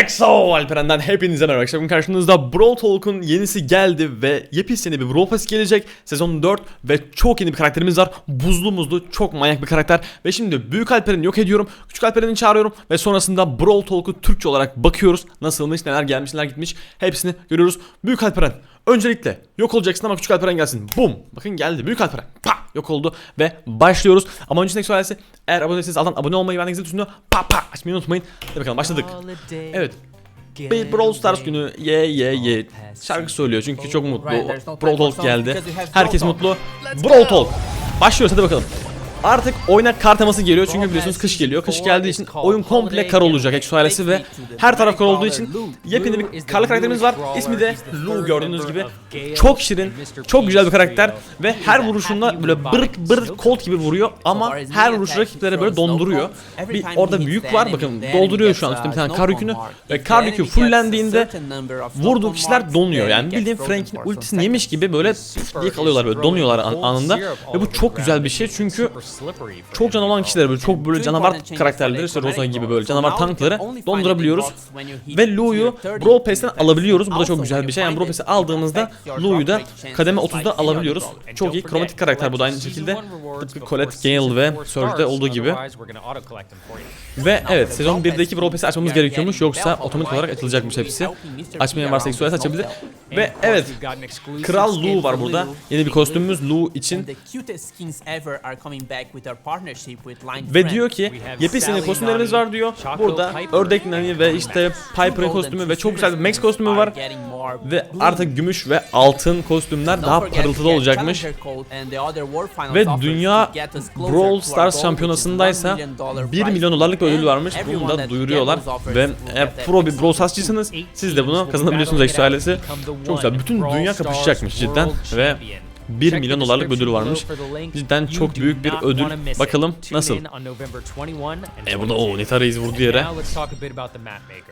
EXO Alperen'den hepinize merhaba arkadaşlar. Bugün karşınızda Brawl Talk'un yenisi geldi ve yepyeni bir Brawl Pass gelecek. Sezon 4 ve çok yeni bir karakterimiz var. Buzlu muzlu çok manyak bir karakter. Ve şimdi Büyük Alperen'i yok ediyorum. Küçük Alperen'i çağırıyorum ve sonrasında Brawl Talk'u Türkçe olarak bakıyoruz. Nasılmış, neler gelmiş, neler gitmiş. Hepsini görüyoruz. Büyük Alperen öncelikle yok olacaksın ama Küçük Alperen gelsin. Bum. Bakın geldi Büyük Alperen. Pa yok oldu ve başlıyoruz. Ama öncesindeki söylesi eğer abone değilseniz alttan abone olmayı ben de tuşunu pa pa açmayı unutmayın. Hadi bakalım başladık. Evet. Bir Brawl Stars günü ye ye ye şarkı söylüyor çünkü çok mutlu. Brawl Talk geldi. Herkes mutlu. Brawl Talk. Başlıyoruz hadi bakalım. Artık oyuna kar teması geliyor çünkü biliyorsunuz kış geliyor. Kış geldiği için oyun komple kar olacak Exo ailesi ve her taraf kar olduğu için yepyeni bir karlı karakterimiz var. İsmi de Lou gördüğünüz gibi. Çok şirin, çok güzel bir karakter ve her vuruşunda böyle bırk bırk kolt gibi vuruyor ama her vuruş rakiplere böyle donduruyor. Bir orada büyük var bakın dolduruyor şu an üstte bir tane kar yükünü ve kar yükü fullendiğinde vurduğu kişiler donuyor. Yani bildiğin Frank'in ultisini yemiş gibi böyle diye kalıyorlar böyle donuyorlar an- anında ve bu çok güzel bir şey çünkü çok can olan kişileri böyle çok böyle canavar karakterleri işte Rosa gibi böyle canavar tankları dondurabiliyoruz. Ve Lu'yu Brawl Pass'ten alabiliyoruz. Bu da çok güzel bir şey. Yani Brawl Pass'i aldığımızda Lu'yu da kademe 30'da alabiliyoruz. Çok iyi kromatik karakter bu da aynı şekilde. Tıpkı Colette, Gale ve Surge'de olduğu gibi. Ve evet sezon 1'deki Brawl Pass'i açmamız gerekiyormuş yoksa otomatik olarak açılacakmış hepsi. Açmayan varsa Exo'ya açabilir. Ve evet Kral Lu var burada. Yeni bir kostümümüz Lu için. Ve diyor ki yepyeni kostümlerimiz var diyor. Burada ördek nani ve işte Piper'ın kostümü ve çok güzel bir Max kostümü var. Ve artık gümüş ve altın kostümler daha parıltılı olacakmış. Ve dünya Brawl Stars şampiyonasındaysa 1 milyon dolarlık ödül varmış. Bunu da duyuruyorlar. Ve eğer pro bir Brawl Stars'cısınız siz de bunu kazanabiliyorsunuz Exo ailesi. Çok güzel. Bütün dünya kapışacakmış cidden ve 1 milyon dolarlık ödül varmış. Cidden çok büyük bir ödül. Bakalım nasıl? E burada o Nita Reis vurdu yere.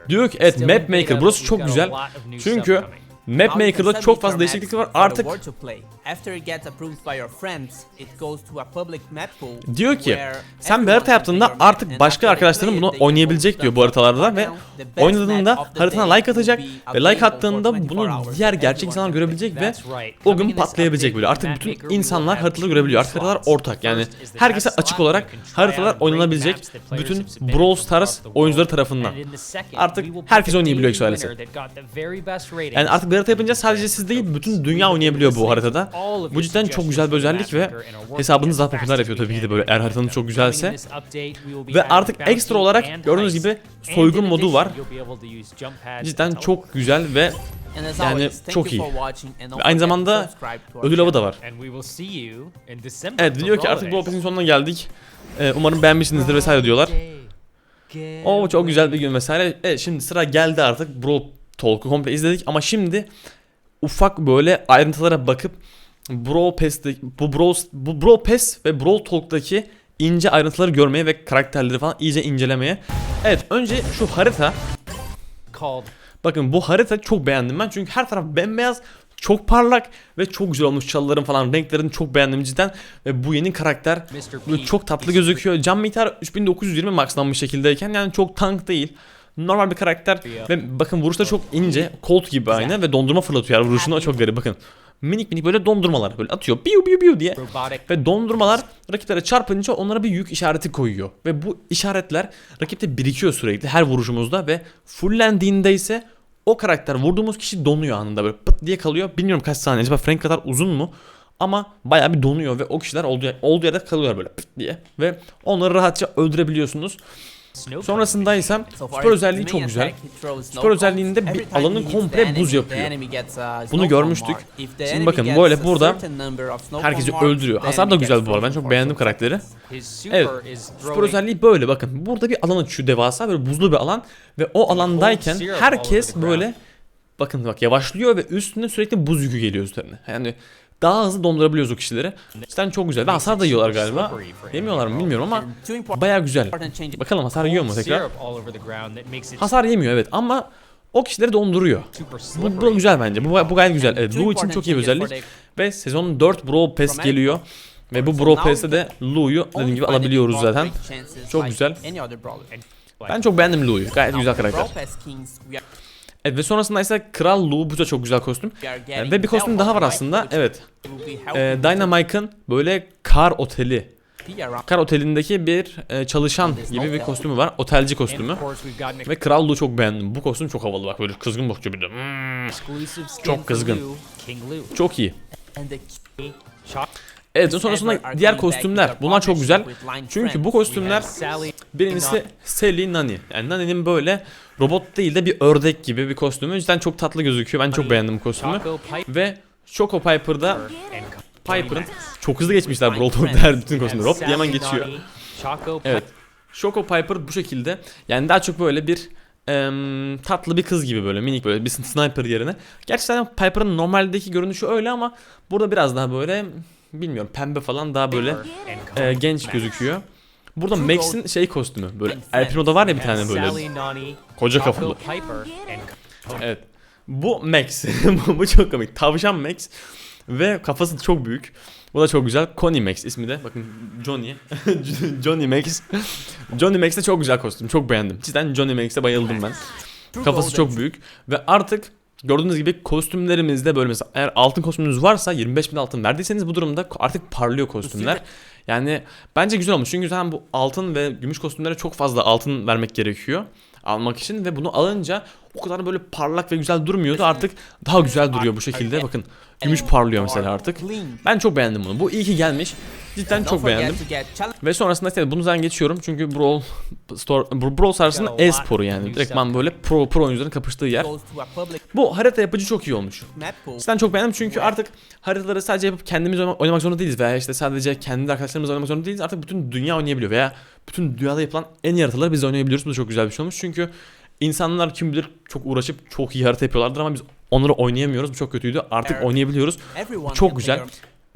Diyor ki evet Map Maker burası çok güzel. Çünkü Map Maker'da çok fazla değişiklik var. Artık diyor ki sen bir harita yaptığında artık başka arkadaşların bunu oynayabilecek diyor bu haritalarda ve oynadığında haritana like atacak ve like attığında bunu diğer gerçek insanlar görebilecek ve o gün patlayabilecek böyle. Artık bütün insanlar haritaları görebiliyor. Artık haritalar ortak yani herkese açık olarak haritalar oynanabilecek bütün Brawl Stars oyuncuları tarafından. Artık herkes oynayabiliyor Exo. Yani artık harita yapınca sadece siz değil bütün dünya oynayabiliyor bu haritada. Bu cidden çok güzel bir özellik ve hesabınızı daha popüler yapıyor tabii ki de böyle eğer haritanız çok güzelse. Ve artık ekstra olarak gördüğünüz gibi soygun modu var. Cidden çok güzel ve yani çok iyi. Ve aynı zamanda ödül avı da var. Evet diyor ki artık bu opesin sonuna geldik. Ee, umarım beğenmişsinizdir vesaire diyorlar. Oo çok güzel bir gün vesaire. Evet şimdi sıra geldi artık. Brawl Talk'u komple izledik ama şimdi ufak böyle ayrıntılara bakıp Brawl Pass'te bu Brawl bu Brawl Pass ve Brawl Talk'taki ince ayrıntıları görmeye ve karakterleri falan iyice incelemeye. Evet önce şu harita Bakın bu harita çok beğendim ben çünkü her taraf bembeyaz çok parlak ve çok güzel olmuş çalıların falan renklerini çok beğendim cidden ve bu yeni karakter çok tatlı gözüküyor. Can miktarı 3920 maxlanmış şekildeyken yani çok tank değil. Normal bir karakter ve bakın vuruşta çok ince, Colt gibi aynı ve dondurma fırlatıyor yani vuruşunda çok garip bakın. Minik minik böyle dondurmalar böyle atıyor biu biu biu diye ve dondurmalar rakiplere çarpınca onlara bir yük işareti koyuyor ve bu işaretler rakipte birikiyor sürekli her vuruşumuzda ve fullendiğinde ise o karakter vurduğumuz kişi donuyor anında böyle pıt diye kalıyor. Bilmiyorum kaç saniye acaba Frank kadar uzun mu? Ama bayağı bir donuyor ve o kişiler olduğu, olduğu yerde kalıyorlar böyle pıt diye. Ve onları rahatça öldürebiliyorsunuz. Sonrasında ise süper özelliği çok güzel. Süper özelliğinde bir alanı komple buz yapıyor. Bunu görmüştük. Şimdi bakın böyle burada herkesi öldürüyor. Hasar da güzel bu arada. Ben çok beğendim karakteri. Evet. Süper özelliği böyle bakın. Burada bir alan açıyor devasa böyle buzlu bir alan ve o alandayken herkes böyle bakın bak yavaşlıyor ve üstüne sürekli buz yükü geliyor üzerine. Yani daha hızlı dondurabiliyoruz o kişileri. Cidden çok güzel. Ve hasar da yiyorlar galiba. Yemiyorlar mı bilmiyorum ama baya güzel. Bakalım hasar yiyor mu tekrar? Hasar yemiyor evet ama o kişileri donduruyor. Bu, bu güzel bence. Bu, bu gayet güzel. Evet, Lu için çok iyi bir özellik. Ve sezon 4 Brawl Pass geliyor. Ve bu Brawl Pass'te de Lu'yu dediğim gibi alabiliyoruz zaten. Çok güzel. Ben çok beğendim Lu'yu. Gayet güzel karakter. Evet ve sonrasında ise Kral Lu bu da çok güzel kostüm. Ve bir kostüm daha var aslında. Evet. helping Dynamike'ın böyle kar oteli. Kar otelindeki bir e, çalışan gibi bir kostümü var. Otelci kostümü. Ve Kral Lu çok beğendim. Bu kostüm çok havalı bak böyle kızgın bakıyor bir de. Hmm, Çok kızgın. Çok iyi. Evet sonrasında diğer kostümler. Bunlar çok güzel. Çünkü bu kostümler birincisi Sally Nani. Yani Nani'nin böyle robot değil de bir ördek gibi bir kostümü. Cidden çok tatlı gözüküyor. Ben çok beğendim bu kostümü. Ve Choco Piper'da Piper'ın çok hızlı geçmişler Brawl Talk'ta bütün kostümü. Hop diye hemen geçiyor. Evet. Choco Piper bu şekilde. Yani daha çok böyle bir em, tatlı bir kız gibi böyle minik böyle bir sniper yerine. Gerçekten Piper'ın normaldeki görünüşü öyle ama burada biraz daha böyle bilmiyorum pembe falan daha böyle e, genç gözüküyor. Burada Max'in şey kostümü böyle El Primo'da var ya bir tane böyle koca kafalı. Evet. Bu Max. bu bu çok komik. Tavşan Max ve kafası çok büyük. Bu da çok güzel. Connie Max ismi de. Bakın Johnny. Johnny Max. Johnny Max de çok güzel kostüm. Çok beğendim. Cidden Johnny Max'e bayıldım ben. Kafası çok büyük ve artık gördüğünüz gibi kostümlerimizde böyle mesela eğer altın kostümünüz varsa 25 bin altın verdiyseniz bu durumda artık parlıyor kostümler. Yani bence güzel olmuş çünkü zaten bu altın ve gümüş kostümlere çok fazla altın vermek gerekiyor almak için ve bunu alınca o kadar böyle parlak ve güzel durmuyordu. Artık daha güzel duruyor bu şekilde. bakın gümüş parlıyor mesela artık. Ben çok beğendim bunu. Bu iyi ki gelmiş. Cidden çok beğendim. Ve sonrasında işte bunu zaten geçiyorum. Çünkü Brawl Store Brawl Stars'ın e-sporu yani. direktman böyle pro pro oyuncuların kapıştığı yer. Bu harita yapıcı çok iyi olmuş. Cidden çok beğendim. Çünkü artık haritaları sadece yapıp kendimiz oyna- oynamak zorunda değiliz veya işte sadece kendi arkadaşlarımızla oynamak zorunda değiliz. Artık bütün dünya oynayabiliyor veya bütün dünyada yapılan en iyi haritaları biz de oynayabiliyoruz. Bu da çok güzel bir şey olmuş. Çünkü insanlar kim bilir çok uğraşıp çok iyi harita yapıyorlardır ama biz onları oynayamıyoruz. Bu çok kötüydü. Artık oynayabiliyoruz. Çok güzel.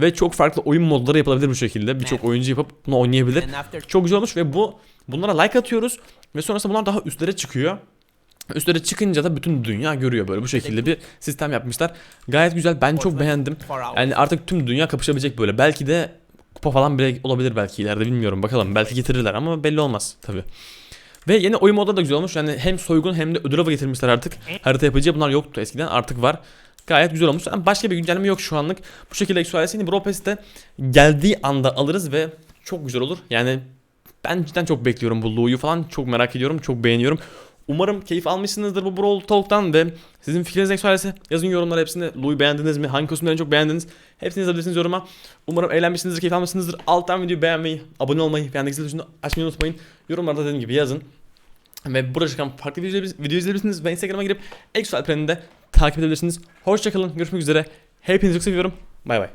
Ve çok farklı oyun modları yapılabilir bu şekilde. Birçok oyuncu yapıp bunu oynayabilir. Çok güzel olmuş ve bu bunlara like atıyoruz ve sonrasında bunlar daha üstlere çıkıyor. Üstlere çıkınca da bütün dünya görüyor böyle bu şekilde bir sistem yapmışlar. Gayet güzel. Ben çok beğendim. Yani artık tüm dünya kapışabilecek böyle. Belki de kupa falan bile olabilir belki ileride bilmiyorum. Bakalım belki getirirler ama belli olmaz tabi. Ve yeni oyun modu da güzel olmuş. Yani hem soygun hem de ödül avı getirmişler artık. Harita yapıcı bunlar yoktu eskiden artık var. Gayet güzel olmuş. Yani başka bir güncelleme yok şu anlık. Bu şekilde Exoales'ini Brawl Pass'te geldiği anda alırız ve çok güzel olur. Yani ben cidden çok bekliyorum bu Lu'yu falan. Çok merak ediyorum. Çok beğeniyorum. Umarım keyif almışsınızdır bu Brawl Talk'tan ve sizin fikriniz Exoales'e yazın yorumlara hepsinde. Lu'yu beğendiniz mi? Hangi kostümleri çok beğendiniz? Hepsini yazabilirsiniz yoruma. Umarım eğlenmişsinizdir, keyif almışsınızdır. Alttan videoyu beğenmeyi, abone olmayı, beğendeki zil tuşunu açmayı unutmayın. Yorumlarda dediğim gibi yazın. Ve burada çıkan farklı video, video izleyebilirsiniz ve Instagram'a girip Exo Alperen'i de takip edebilirsiniz. Hoşçakalın, görüşmek üzere. Hepinizi çok seviyorum. Bay bay.